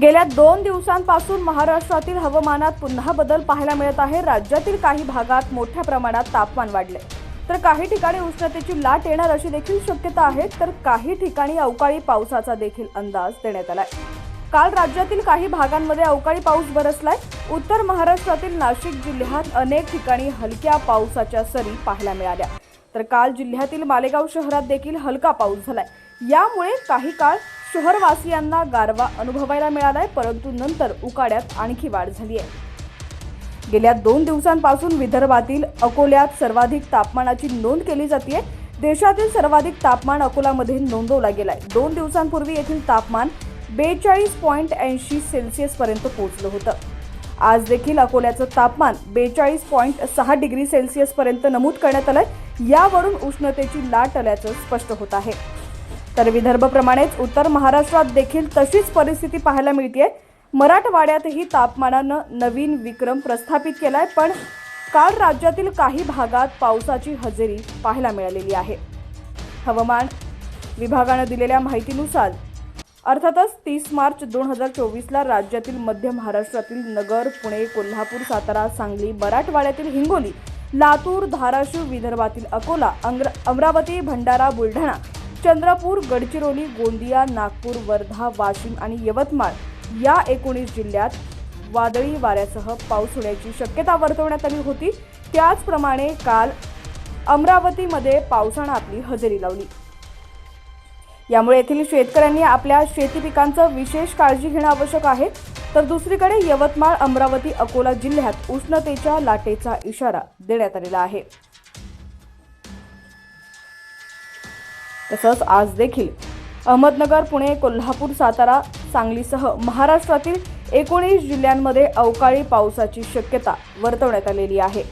गेल्या दोन दिवसांपासून महाराष्ट्रातील हवामानात पुन्हा बदल पाहायला मिळत आहे. राज्यातील काही भागात मोठ्या प्रमाणात तापमान वाढले. तर काही ठिकाणी उष्णतेची लाट येणार अशी देखील शक्यता आहे. तर काही ठिकाणी अवकाळी पावसाचा देखील अंदाज देण्यात आलाय. काल राज्यातील काही भागांमध्ये अवकाळी पाऊस बरसलाय. उत्तर महाराष्ट्रातील नाशिक जिल्ह्यात अनेक ठिकाणी हलक्या पावसाच्या सरी पाहायला मिळाल्या. तर काल जिल्ह्यातील मालेगाव शहरात देखील हलका पाऊस झालाय. यामुळे काही काळ शहरवासियांना गारवा अनुभवायला मिळालाय परंतु नंतर उकाड्यात आणखी वाढ झाली आहे गेल्या दोन दिवसांपासून विदर्भातील अकोल्यात सर्वाधिक तापमानाची नोंद केली जाते देशातील सर्वाधिक तापमान अकोलामध्ये नोंदवला गेलाय. दोन दिवसांपूर्वी येथील तापमान बेचाळीस पॉईंट ऐंशी सेल्सिअस पर्यंत पोहोचलं होतं. आज देखील अकोल्याचं तापमान बेचाळीस पॉईंट सहा डिग्री सेल्सिअस पर्यंत नमूद करण्यात आलंय. यावरून उष्णतेची लाट आल्याचं स्पष्ट होत आहे. तर विदर्भप्रमाणेच उत्तर महाराष्ट्रात देखील तशीच परिस्थिती पाहायला मिळते मराठवाड्यातही तापमानानं नवीन विक्रम प्रस्थापित केलाय पण काल राज्यातील काही भागात पावसाची हजेरी पाहायला मिळालेली आहे. हवामान विभागानं दिलेल्या माहितीनुसार अर्थातच तीस मार्च दोन हजार चोवीसला राज्यातील मध्य महाराष्ट्रातील नगर पुणे कोल्हापूर सातारा सांगली मराठवाड्यातील हिंगोली लातूर धाराशिव विदर्भातील अकोला अंग्र अमरावती भंडारा बुलढाणा चंद्रपूर गडचिरोली गोंदिया नागपूर वर्धा वाशिम आणि यवतमाळ या एकोणीस जिल्ह्यात वादळी वाऱ्यासह पाऊस होण्याची शक्यता वर्तवण्यात आली होती. त्याचप्रमाणे काल अमरावतीमध्ये पावसानं आपली हजेरी लावली. यामुळे येथील शेतकऱ्यांनी आपल्या शेती पिकांचं विशेष काळजी घेणं आवश्यक आहे. तर दुसरीकडे यवतमाळ अमरावती अकोला जिल्ह्यात उष्णतेच्या लाटेचा इशारा देण्यात आलेला आहे. तसंच आज देखील अहमदनगर पुणे कोल्हापूर सातारा सांगलीसह महाराष्ट्रातील एकोणीस जिल्ह्यांमध्ये अवकाळी पावसाची शक्यता वर्तवण्यात आलेली आहे.